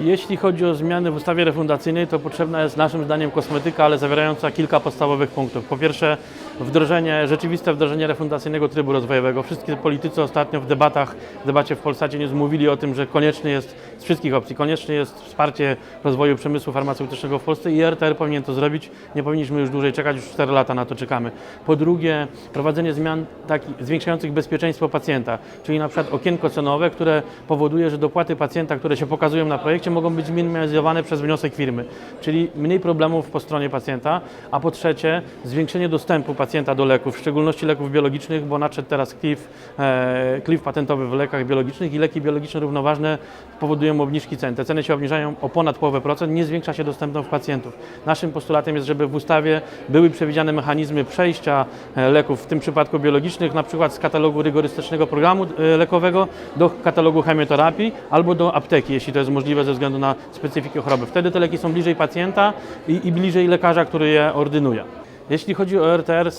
Jeśli chodzi o zmiany w ustawie refundacyjnej, to potrzebna jest naszym zdaniem kosmetyka, ale zawierająca kilka podstawowych punktów. Po pierwsze, wdrożenie, rzeczywiste wdrożenie refundacyjnego trybu rozwojowego. Wszyscy politycy ostatnio w debatach, w debacie w Polsacie nie mówili o tym, że konieczny jest z wszystkich opcji, konieczne jest wsparcie rozwoju przemysłu farmaceutycznego w Polsce i RTR powinien to zrobić. Nie powinniśmy już dłużej czekać, już 4 lata na to czekamy. Po drugie, prowadzenie zmian takich zwiększających bezpieczeństwo pacjenta, czyli na przykład okienko cenowe, które powoduje, że dopłaty pacjenta, które się pokazują na projekcie, mogą być minimalizowane przez wniosek firmy, czyli mniej problemów po stronie pacjenta, a po trzecie, zwiększenie dostępu pacjenta do leków, w szczególności leków biologicznych, bo nadszedł teraz klif, e, klif patentowy w lekach biologicznych i leki biologiczne równoważne powodują obniżki cen. Te ceny się obniżają o ponad połowę procent, nie zwiększa się dostępność pacjentów. Naszym postulatem jest, żeby w ustawie były przewidziane mechanizmy przejścia e, leków, w tym przypadku biologicznych, na przykład z katalogu rygorystycznego programu e, lekowego do katalogu chemioterapii albo do apteki, jeśli to jest możliwe ze względu na specyfikę choroby. Wtedy te leki są bliżej pacjenta i, i bliżej lekarza, który je ordynuje. Jeśli chodzi o RTR,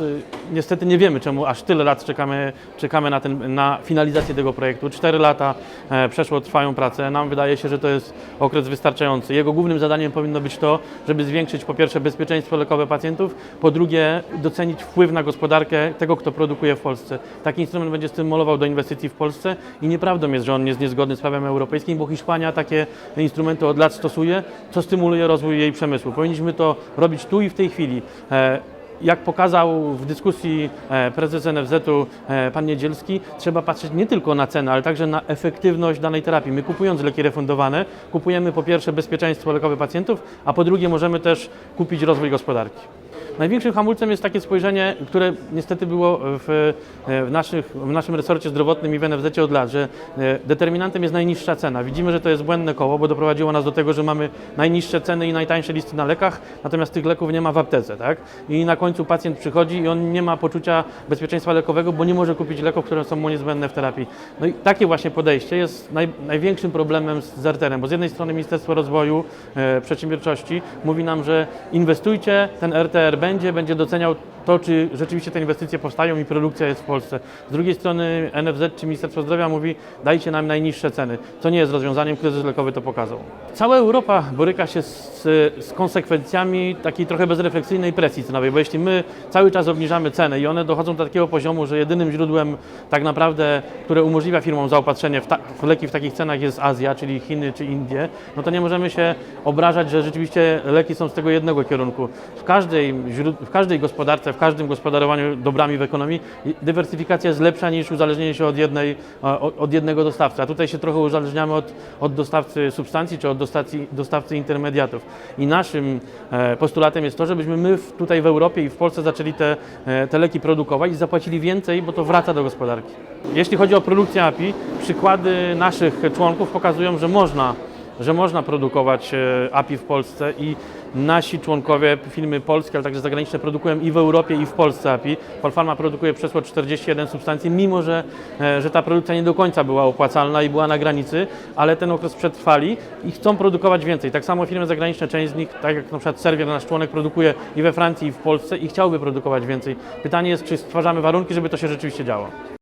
s- niestety nie wiemy, czemu aż tyle lat czekamy, czekamy na, ten, na finalizację tego projektu. Cztery lata e, przeszło, trwają prace. Nam wydaje się, że to jest okres wystarczający. Jego głównym zadaniem powinno być to, żeby zwiększyć po pierwsze bezpieczeństwo lekowe pacjentów, po drugie docenić wpływ na gospodarkę tego, kto produkuje w Polsce. Taki instrument będzie stymulował do inwestycji w Polsce i nieprawdą jest, że on jest niezgodny z prawem europejskim, bo Hiszpania takie instrumenty od lat stosuje, co stymuluje rozwój jej przemysłu. Powinniśmy to robić tu i w tej chwili. Jak pokazał w dyskusji e, prezes NFZ-u e, pan Niedzielski, trzeba patrzeć nie tylko na cenę, ale także na efektywność danej terapii. My kupując leki refundowane, kupujemy po pierwsze bezpieczeństwo lekowe pacjentów, a po drugie możemy też kupić rozwój gospodarki. Największym hamulcem jest takie spojrzenie, które niestety było w, w, naszych, w naszym resorcie zdrowotnym i w NFZ od lat, że e, determinantem jest najniższa cena. Widzimy, że to jest błędne koło, bo doprowadziło nas do tego, że mamy najniższe ceny i najtańsze listy na lekach, natomiast tych leków nie ma w aptece. Tak? I na końcu pacjent przychodzi i on nie ma poczucia bezpieczeństwa lekowego, bo nie może kupić leków, które są mu niezbędne w terapii. No i takie właśnie podejście jest naj, największym problemem z z RTR-em, bo z jednej strony Ministerstwo Rozwoju e, Przedsiębiorczości mówi nam, że inwestujcie, ten RTR będzie, będzie doceniał to, czy rzeczywiście te inwestycje powstają i produkcja jest w Polsce. Z drugiej strony NFZ czy Ministerstwo Zdrowia mówi, dajcie nam najniższe ceny, co nie jest rozwiązaniem, kryzys lekowy to pokazał. Cała Europa boryka się z, z konsekwencjami takiej trochę bezrefleksyjnej presji cenowej, bo jeśli my cały czas obniżamy ceny i one dochodzą do takiego poziomu, że jedynym źródłem tak naprawdę, które umożliwia firmom zaopatrzenie w, ta, w leki w takich cenach jest Azja, czyli Chiny czy Indie, no to nie możemy się obrażać, że rzeczywiście leki są z tego jednego kierunku. W każdej, w każdej gospodarce, w każdym gospodarowaniu dobrami w ekonomii dywersyfikacja jest lepsza niż uzależnienie się od, jednej, od, jednego dostawcy. A tutaj się trochę uzależniamy od, od dostawcy substancji czy od dostawcy, dostawcy intermediatów. I naszym e, postulatem jest to, żebyśmy my tutaj w Europie i w Polsce zaczęli te, e, te leki produkować i zapłacili więcej, bo to wraca do gospodarki. Jeśli chodzi o produkcję API, przykłady naszych członków pokazują, że można że można produkować e, API w Polsce i nasi członkowie, firmy polskie, ale także zagraniczne produkują i w Europie, i w Polsce API. Polfarma produkuje przeszło 41 substancji, mimo że, e, że ta produkcja nie do końca była opłacalna i była na granicy, ale ten okres przetrwali i chcą produkować więcej. Tak samo firmy zagraniczne, część z nich, tak jak na przykład Servier, nasz członek, produkuje i we Francji, i w Polsce i chciałby produkować więcej. Pytanie jest, czy stwarzamy warunki, żeby to się rzeczywiście działo.